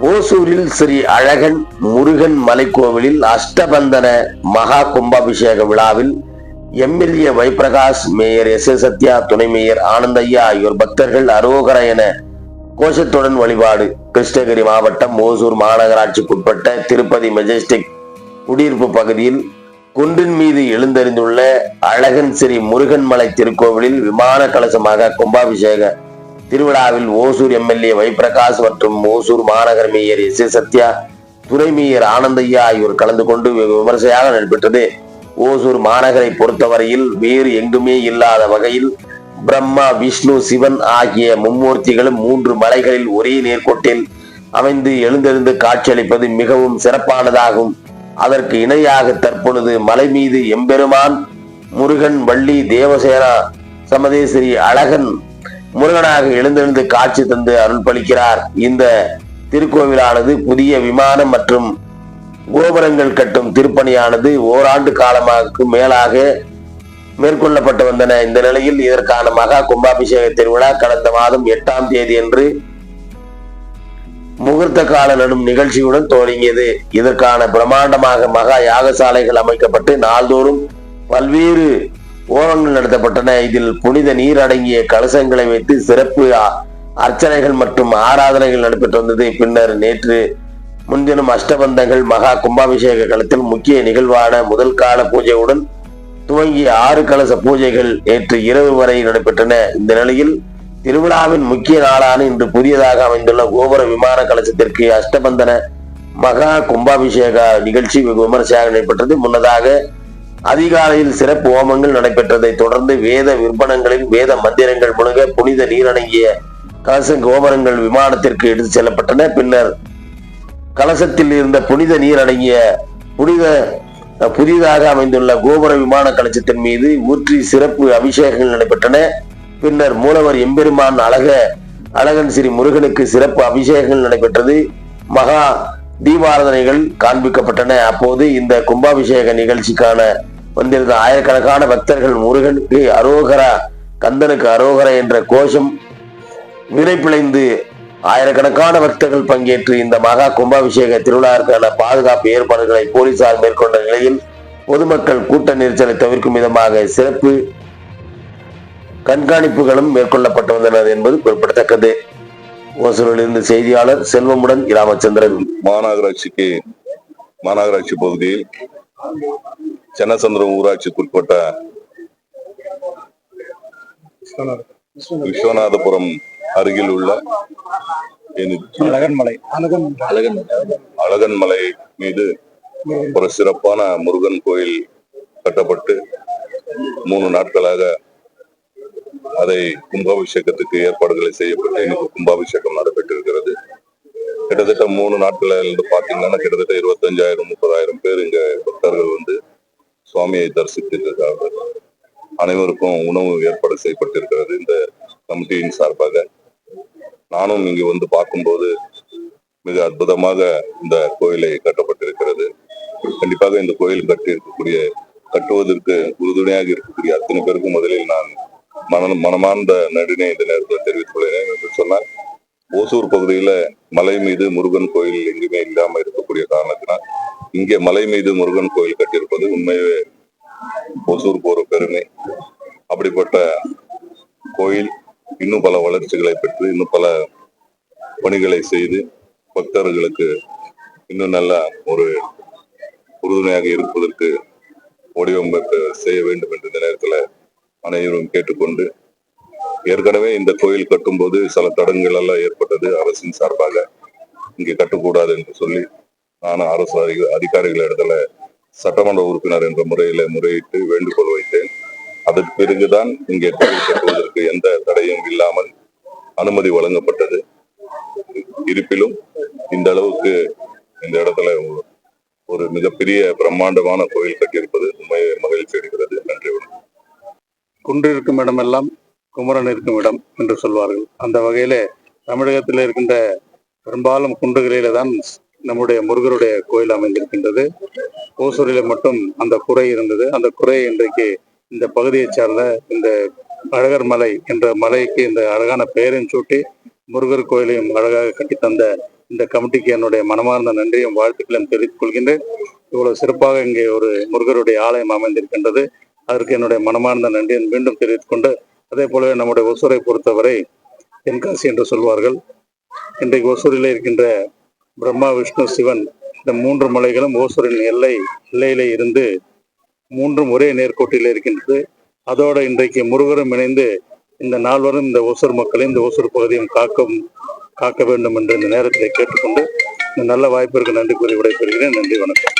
ஓசூரில் ஸ்ரீ அழகன் முருகன் மலைக்கோவிலில் அஷ்டபந்தன மகா கும்பாபிஷேக விழாவில் MLA Vaiprakash mayor S S Sathya துணை மேயர் ஆனந்தையா ஆகியோர் பக்தர்கள் அரோகர என கோஷத்துடன் வழிபாடு. கிருஷ்ணகிரி மாவட்டம் ஓசூர் மாநகராட்சிக்குட்பட்ட திருப்பதி மெஜஸ்டிக் குடியிருப்பு பகுதியில் குன்றின் மீது எழுந்தறிந்துள்ள அழகன் ஸ்ரீ முருகன் மலை திருக்கோவிலில் விமான கலசமாக கும்பாபிஷேக திருவிழாவில் ஓசூர் எம்எல்ஏ வைப்பிரகாஷ் மற்றும் ஓசூர் மாநகர மேயர் எஸ் ஏ சத்யா துணை மேயர் ஆனந்தையா ஆகியோர் கலந்து கொண்டு விமர்சையாக நடைபெற்றது. ஓசூர் மாநகரை பொறுத்தவரையில் வேறு எங்குமே இல்லாத வகையில் பிரம்மா விஷ்ணு சிவன் ஆகிய மும்மூர்த்திகளும் மூன்று மலைகளில் ஒரே நேர்கோட்டில் அமைந்து எழுந்தெழுந்து காட்சியளிப்பது மிகவும் சிறப்பானதாகும். அதற்கு இணையாக தற்பொழுது மலை மீது எம்பெருமான் முருகன் வள்ளி தேவசேனா சமதேஸ்வரி அழகன் முருகனாக எழுந்தெழுந்து காட்சி தந்து அருள்பளிக்கிறார். இந்த திருக்கோவிலானது புதிய விமானம் மற்றும் கோபுரங்கள் கட்டும் திருப்பணியானது ஓராண்டு காலமாக மேலாக மேற்கொள்ளப்பட்டு வந்தன. இந்த நிலையில் இதற்கான மகா கும்பாபிஷேக திருவிழா கடந்த மாதம் எட்டாம் தேதி என்று முகூர்த்த கால நடும் நிகழ்ச்சியுடன் தொடங்கியது. இதற்கான பிரம்மாண்டமாக மகா யாகசாலைகள் அமைக்கப்பட்டு நாள்தோறும் பல்வேறு ஓரங்கள் நடத்தப்பட்டன. இதில் புனித நீர் அடங்கிய கலசங்களை வைத்து சிறப்பு அர்ச்சனைகள் மற்றும் ஆராதனைகள் நடைபெற்று வந்தது. பின்னர் நேற்று முன்தினம் அஷ்டபந்தங்கள் மகா கும்பாபிஷேக களத்தில் முக்கிய நிகழ்வான முதல் கால பூஜையுடன் துவங்கிய ஆறு கலச பூஜைகள் நேற்று இரவு வரை நடைபெற்றன. இந்த நிலையில் திருவிழாவின் முக்கிய நாளான இன்று புதியதாக அமைந்துள்ள கோபுர விமான கலசத்திற்கு அஷ்டபந்தன மகா கும்பாபிஷேக நிகழ்ச்சி வெகு விமர்சையாக நடைபெற்றது. முன்னதாக அதிகாலையில் சிறப்பு ஹோமங்கள் நடைபெற்றதை தொடர்ந்து வேத விற்பனங்களில் வேத மந்திரங்கள் முழுக புனித நீரடங்கிய கலச கோபுரங்கள் விமானத்திற்கு எடுத்து செல்லப்பட்டன. பின்னர் கலசத்தில் இருந்த புனித நீர் அடங்கிய புனித புதிதாக அமைந்துள்ள கோபுர விமான கலசத்தின் மீது ஊற்றி சிறப்பு அபிஷேகங்கள் நடைபெற்றன. பின்னர் மூலவர் எம்பெருமான் அழக அழகன் ஸ்ரீ முருகனுக்கு சிறப்பு அபிஷேகங்கள் நடைபெற்றது. மகா தீபாராதனைகள் காண்பிக்கப்பட்டன. அப்போது இந்த கும்பாபிஷேக நிகழ்ச்சிக்கான வந்திருந்த ஆயிரக்கணக்கான பக்தர்கள் முருகனுக்கு அரோகரா கந்தனுக்கு அரோகரா என்ற கோஷம் வினைப்பிழைந்து ஆயிரக்கணக்கான பக்தர்கள் பங்கேற்று இந்த மகா கும்பாபிஷேக திருவிழாவிற்கான பாதுகாப்பு ஏற்பாடுகளை போலீசார் மேற்கொண்ட நிலையில் பொதுமக்கள் கூட்ட நெரிசலை தவிர்க்கும் விதமாக சிறப்பு கண்காணிப்புகளும் மேற்கொள்ளப்பட்டு வந்தன என்பது குறிப்பிடத்தக்கது. ஓசூரிலிருந்து செய்தியாளர் செல்வமுடன் ராமச்சந்திரன் மாநகராட்சிக்கு மாநகராட்சி பகுதியில் சென்னசந்திரம் ஊராட்சிக்குட்பட்ட விஸ்வநாதபுரம் அருகில் உள்ள அழகன்மலை அழகன் அழகன் அழகன் மலை மீது ஒரு சிறப்பான முருகன் கோயில் கட்டப்பட்டு மூணு நாட்களாக அதை கும்பாபிஷேகத்துக்கு ஏற்பாடுகளை செய்யப்பட்டு இன்னைக்கு கும்பாபிஷேகம் நடைபெற்றிருக்கிறது கிட்டத்தட்ட மூணு நாட்கள் இருந்து பாத்தீங்கன்னா கிட்டத்தட்ட இருபத்தஞ்சாயிரம் முப்பதாயிரம் பேர் இங்க பக்தர்கள் வந்து சுவாமியை தரிசித்திருக்கிறார்கள் அனைவருக்கும் உணவு ஏற்பாடு செய்யப்பட்டிருக்கிறது இந்த கமிட்டியின் சார்பாக. நானும் இங்கு வந்து பார்க்கும்போது மிக அற்புதமாக இந்த கோயிலை கட்டப்பட்டிருக்கிறது. கண்டிப்பாக இந்த கோயில் கட்டி இருக்கக்கூடிய கட்டுவதற்கு உறுதுணையாக இருக்கக்கூடிய அத்தனை பேருக்கும் முதலில் நான் மன மனமார்ந்த நன்றினை இந்த நேரத்தில் தெரிவித்துக் கொள்கிறேன் என்று சொன்னால் ஓசூர் பகுதியில மலை மீது முருகன் கோயில் எங்குமே இல்லாம இருக்கக்கூடிய காரணத்தினால் இங்கே மலை மீது முருகன் கோயில் கட்டியிருப்பது உண்மையே ஓசூருக்கு ஒரு பெருமை. அப்படிப்பட்ட கோயில் இன்னும் பல வளர்ச்சிகளை பெற்று இன்னும் பல பணிகளை செய்து பக்தர்களுக்கு இன்னும் நல்ல ஒரு உறுதுணையாக இருப்பதற்கு வடிவமைப்பு செய்ய வேண்டும் என்ற இந்த நேரத்தில் அனைவரும் கேட்டுக்கொண்டு ஏற்கனவே இந்த கோயில் கட்டும்போது சில தடங்கள் எல்லாம் ஏற்பட்டது. அரசின் சார்பாக இங்கே கட்டக்கூடாது என்று சொல்லி நானும் அரசு அதிக- அதிகாரிகள் இடத்துல சட்டமன்ற உறுப்பினர் என்ற முறையில முறையிட்டு வேண்டுகோள் வைத்தேன். அதற்கு பிறகுதான் இங்கே கோயில் கட்டுவதற்கு எந்த தடையும் இல்லாமல் அனுமதி வழங்கப்பட்டது. இருப்பிலும் இந்த அளவுக்கு இந்த இடத்துல ஒரு- மிகப்பெரிய பிரம்மாண்டமான கோயில் கட்டியிருப்பது உண்மையை மகிழ்ச்சி அடைகிறது நன்றி வணக்கம். குன்றிருக்கும் இடமெல்லாம் குமரன் இருக்கும் இடம் என்று சொல்வார்கள். அந்த வகையிலே தமிழகத்தில் இருக்கின்ற பெரும்பாலும் குன்றுகளில தான் நம்முடைய முருகருடைய கோயில் அமைந்திருக்கின்றது. ஓசூரில் மட்டும் அந்த குறை இருந்தது. அந்த குறை இன்றைக்கு இந்த பகுதியைச் சார்ந்த இந்த அழகர் மலை என்ற மலைக்கு இந்த அழகான பெயரையும் சூட்டி முருகர் கோயிலையும் அழகாக கட்டித்தந்த இந்த கமிட்டிக்கு என்னுடைய மனமார்ந்த நன்றியும் வாழ்த்துக்களையும் தெரிவித்துக் கொள்கின்றேன். இவ்வளவு சிறப்பாக இங்கே ஒரு முருகருடைய ஆலயம் அமைந்திருக்கின்றது. அதற்கு என்னுடைய மனமார்ந்த நன்றியை மீண்டும் தெரிவித்துக் கொண்டு அதே போலவே நம்முடைய ஒசூரை பொறுத்தவரை தென்காசி என்று சொல்வார்கள். இன்றைக்கு ஒசூரில் இருக்கின்ற பிரம்மா விஷ்ணு சிவன் இந்த மூன்று மலைகளும் ஓசூரின் எல்லை எல்லையிலே இருந்து மூன்றும் ஒரே நேர்கோட்டில் இருக்கின்றது. அதோடு இன்றைக்கு முருகரும் இணைந்து இந்த நால்வரும் இந்த ஓசூர் மக்களையும் இந்த ஓசூர் பகுதியும் காக்கும் காக்க வேண்டும் என்று இந்த நேரத்தில் கேட்டுக்கொண்டு இந்த நல்ல வாய்ப்பிற்கு நன்றி கூறி விடைபெறுகிறேன். நன்றி வணக்கம்.